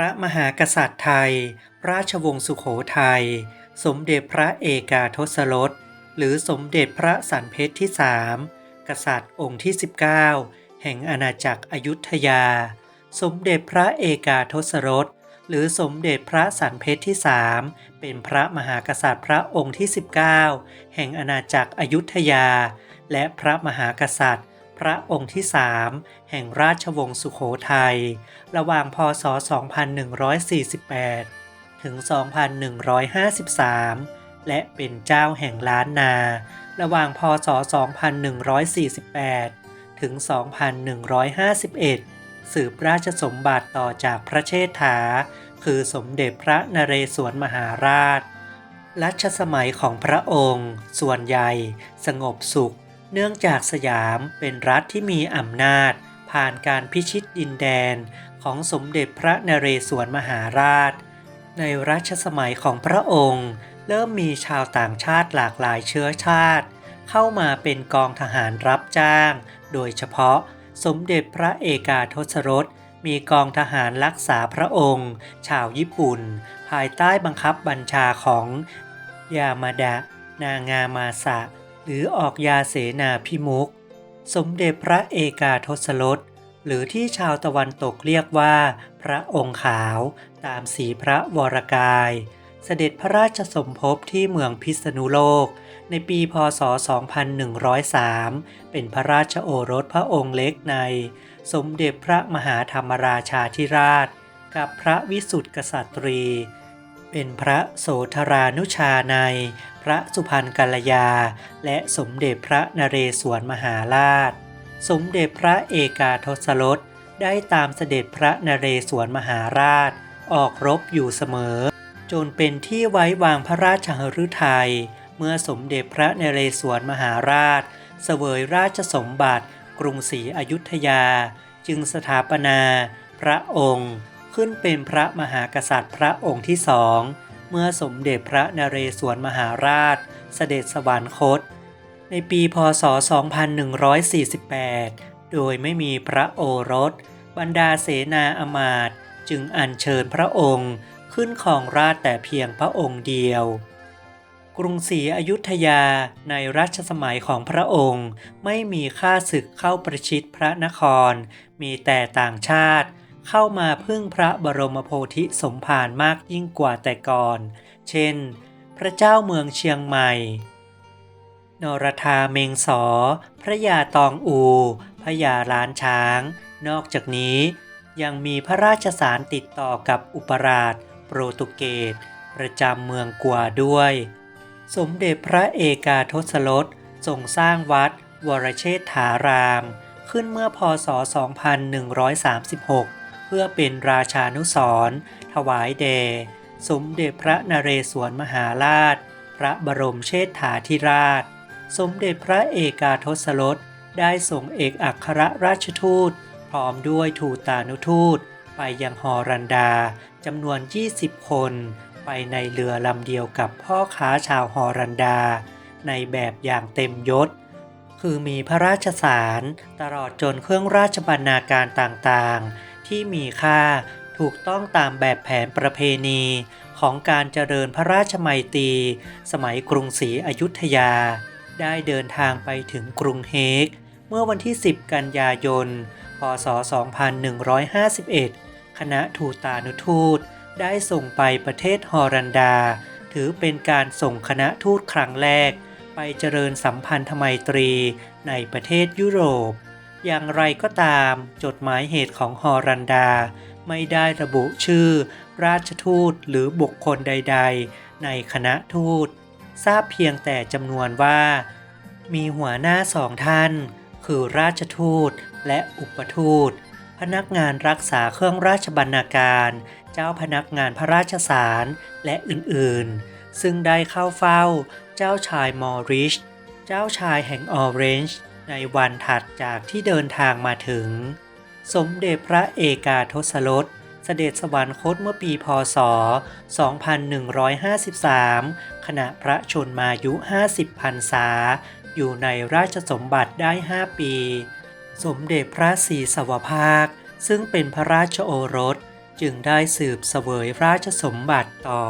ระมหากษัตริย์ไทย ราชวงศ์สุโขทัย สมเด็จพระเอกาทศรส หรือสมเด็จพระสันเพชรที่สามกษัตริย์องค์ที่ 19 แห่งอาณาจักรอยุธยา สมเด็จพระเอกาทศรส หรือสมเด็จพระสันเพชรที่สามเป็นพระมหากษัตริย์พระองค์ที่ 19 แห่งอาณาจักรอยุธยา และพระมหากษัตริย์ พระองค์ที่สามแห่งราชวงศ์สุขโขทัย ระหว่างพศ 2148 ถึง 2153 และเป็นเจ้าแห่งล้านนา ระหว่างพศ 2148 ถึง 2151 สืบราชสมบัติต่อจากพระเชษฐา คือสมเด็จพระนเรศวรมหาราช รัชสมัยของพระองค์ ส่วนใหญ่สงบสุข เนื่องจากสยามเป็นรัฐที่มีอำนาจ ผ่านการพิชิตดินแดนของสมเด็จพระนเรศวรมหาราช ในรัชสมัยของพระองค์ เริ่มมีชาวต่างชาติหลากหลายเชื้อชาติ เข้ามาเป็นกองทหารรับจ้าง โดยเฉพาะสมเด็จพระเอกาทศรสมีกองทหารรักษาพระองค์ ชาวญี่ปุ่น ภายใต้บังคับบัญชาของยามาดะ นางามาสะ หรือออกยาเสนาพิมุก สมเด็จพระเอกาทศรสหรือที่ชาวตะวันตกเรียกว่า พระองค์ขาวตามสีพระวรกาย เสด็จพระราชสมภพที่เมืองพิษณุโลก ในปีพศ 2103 เป็นพระราชโอรสพระองค์เล็กใน สมเด็จพระมหาธรรมราชาธิราช กับพระวิสุทธิกษัตรี เป็นพระโสธรานุชาใน พระสุพรรณกัลยา และสมเด็จพระนเรศวรมหาราช สมเด็จพระเอกาทศรสได้ตามเสด็จพระนเรศวรมหาราช ออกรบอยู่เสมอ จนเป็นที่ไว้วางพระราชหฤทัยเมื่อสมเด็จพระนเรศวรมหาราช เสวยราชสมบัติ กรุงศรีอยุธยา จึงสถาปนา พระองค์ ขึ้นเป็นพระมหากษัตริย์พระองค์ที่สองเมื่อสมเด็จพระนเรศวรมหาราช เสด็จสวรรคต ในปีพศ 2148 โดยไม่มีพระโอรส บรรดาเสนาอมาตย์จึงอัญเชิญพระองค์ขึ้นของราชแต่เพียงพระองค์เดียว กรุงศรีอยุธยาในรัชสมัยของพระองค์ ไม่มีข้าศึกเข้าประชิดพระนคร มีแต่ต่างชาติ เข้ามาพึ่งพระบรมโพธิสมภารมากยิ่งกว่าแต่ก่อน เช่น พระเจ้าเมืองเชียงใหม่ นรธาเมงสอ พระยาตองอู พระยาล้านช้าง นอกจากนี้ยังมีพระราชสารติดต่อกับอุปราช โปรตุเกสประจำเมืองกัวด้วย สมเด็จพระเอกาทศรสทรงสร้างวัด วรเชษฐาราม ขึ้นเมื่อพศ 2136 เพื่อเป็นราชานุสร์ถวายแด่สมเด็จพระนเรศวรมหาราช พระบรมเชษฐาธิราช สมเด็จพระเอกาทศรสได้ส่งเอกอัครราชทูต พร้อมด้วยทูตานุทูต ไปยังฮอรันดาจำนวน 20 คน ไปในเรือลำเดียวกับพ่อค้าชาวฮอรันดา ในแบบอย่างเต็มยศ คือมีพระราชสาร ตลอดจนเครื่องราชบรรณาการต่างๆ ที่มีค่าถูกต้องตามแบบแผนประเพณีของการเจริญพระราชมัยตรีสมัยกรุงศรีอยุธยา ได้เดินทางไปถึงกรุงเฮก เมื่อวันที่ 10 กันยายน พศ 2151 คณะทูตานุทูตได้ส่งไปประเทศฮอรันดา ถือเป็นการส่งคณะทูตครั้งแรก ไปเจริญสัมพันธไมตรีในประเทศยุโรป อย่างไรก็ตาม จดหมายเหตุของฮอรันดา ไม่ได้ระบุชื่อ ราชทูตหรือบุคคลใด ๆ ในคณะทูต ทราบเพียงแต่จำนวนว่า มีหัวหน้าสองท่าน คือราชทูตและอุปทูต พนักงานรักษาเครื่องราชบรรณาการ เจ้าพนักงานพระราชสารและอื่นๆ ซึ่งได้เข้าเฝ้า เจ้าชายมอริช เจ้าชายแห่งออเรนจ์ ในวันถัดจากที่เดินทางมาถึง สมเด็จพระเอกาทศรสเสด็จสวรรคตเมื่อปีพศ 2153 ขณะพระชนมายุ 50พรรษา อยู่ในราชสมบัติได้ 5 ปี สมเด็จพระศรีสวภาค ซึ่งเป็นพระราชโอรสจึงได้สืบเสวยราชสมบัติต่อ